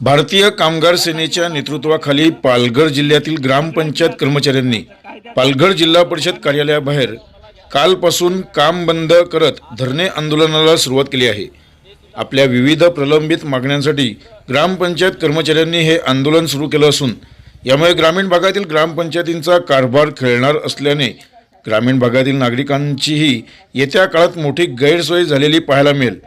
भारतीय कामगार सेनेच्या नेतृत्वाखाली पालघर जिल्ह्यातील ग्रामपंचायत कर्मचाऱ्यांनी पालघर जिल्हा परिषद कार्यालयाबाहेर कालपासून काम बंद करत धरणे आंदोलनाला सुरुवात केली आहे. आपल्या विविध प्रलंबित मागण्यांसाठी ग्रामपंचायत कर्मचाऱ्यांनी हे आंदोलन सुरू केलं असून यामुळे ग्रामीण भागातील ग्रामपंचायतींचा कारभार खेळणार असल्याने ग्रामीण भागातील नागरिकांचीही येत्या काळात मोठी गैरसोय झालेली पाहायला मिळेल.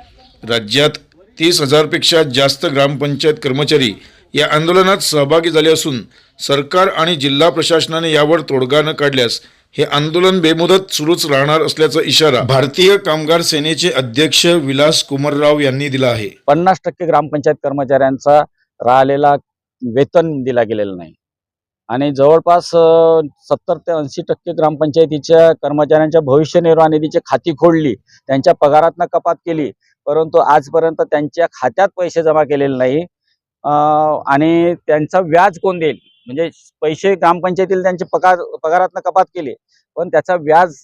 राज्यात तीस हजारपेक्षा जास्त ग्रामपंचायत कर्मचारी या आंदोलनात सहभागी झाले असून सरकार आणि जिल्हा प्रशासनाने यावर तोडगा न काढल्यास हे आंदोलन बेमुदत सुरूच राहणार असल्याचा इशारा भारतीय कामगार सेनेचे अध्यक्ष विलास कुमारराव यांनी दिला आहे. पन्नास टक्के ग्रामपंचायत कर्मचाऱ्यांचा राहिलेला वेतन दिला गेलेला नाही. आणि जवळपास सत्तर ते ऐंशी टक्के ग्रामपंचायतीच्या कर्मचाऱ्यांच्या भविष्य निर्वाह निधीची खाती खोडली त्यांच्या पगारातनं कपात केली परंतु आजपर्यंत त्यांच्या खात्यात पैसे जमा केलेले नाही. आणि त्यांचा व्याज कोण देईल? म्हणजे पैसे ग्रामपंचायतीला त्यांचे पगार पगारातनं कपात केली पण त्याचा व्याज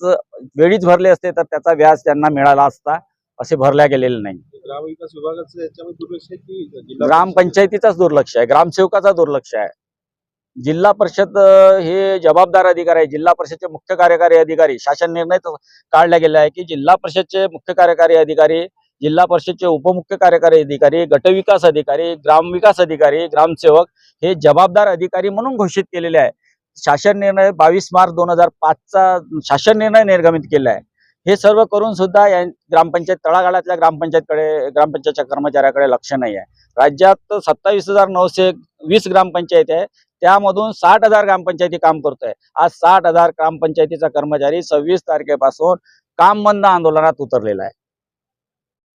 वेळीच भरले असते तर त्याचा व्याज त्यांना मिळाला असता असे भरल्या गेलेले नाही. ग्रामविकास विभागाचं दुर्लक्ष आहे की ग्रामपंचायतीचाच दुर्लक्ष आहे ग्रामसेवकाचा दुर्लक्ष आहे. जिल्हा परिषद हे जबाबदार अधिकारी आहे जिल्हा परिषदचे मुख्य कार्यकारी अधिकारी शासन निर्णय काढला गेला आहे की जिल्हा परिषदचे मुख्य कार्यकारी अधिकारी जिल्हा परिषदचे उपमुख्य कार्यकारी अधिकारी गटविकास अधिकारी ग्रामविकास अधिकारी ग्रामसेवक हे जबाबदार अधिकारी म्हणून घोषित केलेले आहे. शासन निर्णय बावीस मार्च दोन हजार पाचचा शासन निर्णय निर्गमित केला आहे. हे सर्व करून सुद्धा या ग्रामपंचायत तळागाळातल्या ग्रामपंचायतकडे ग्रामपंचायतच्या कर्मचाऱ्याकडे लक्ष नाही आहे. राज्यात सत्तावीस हजार नऊशे वीस ग्रामपंचायत आहे. त्यामधून साठ हजार ग्रामपंचायती काम करतोय. आज साठ हजार ग्रामपंचायतीचा कर्मचारी सव्वीस तारखेपासून काम बंद आंदोलनात उतरलेला आहे.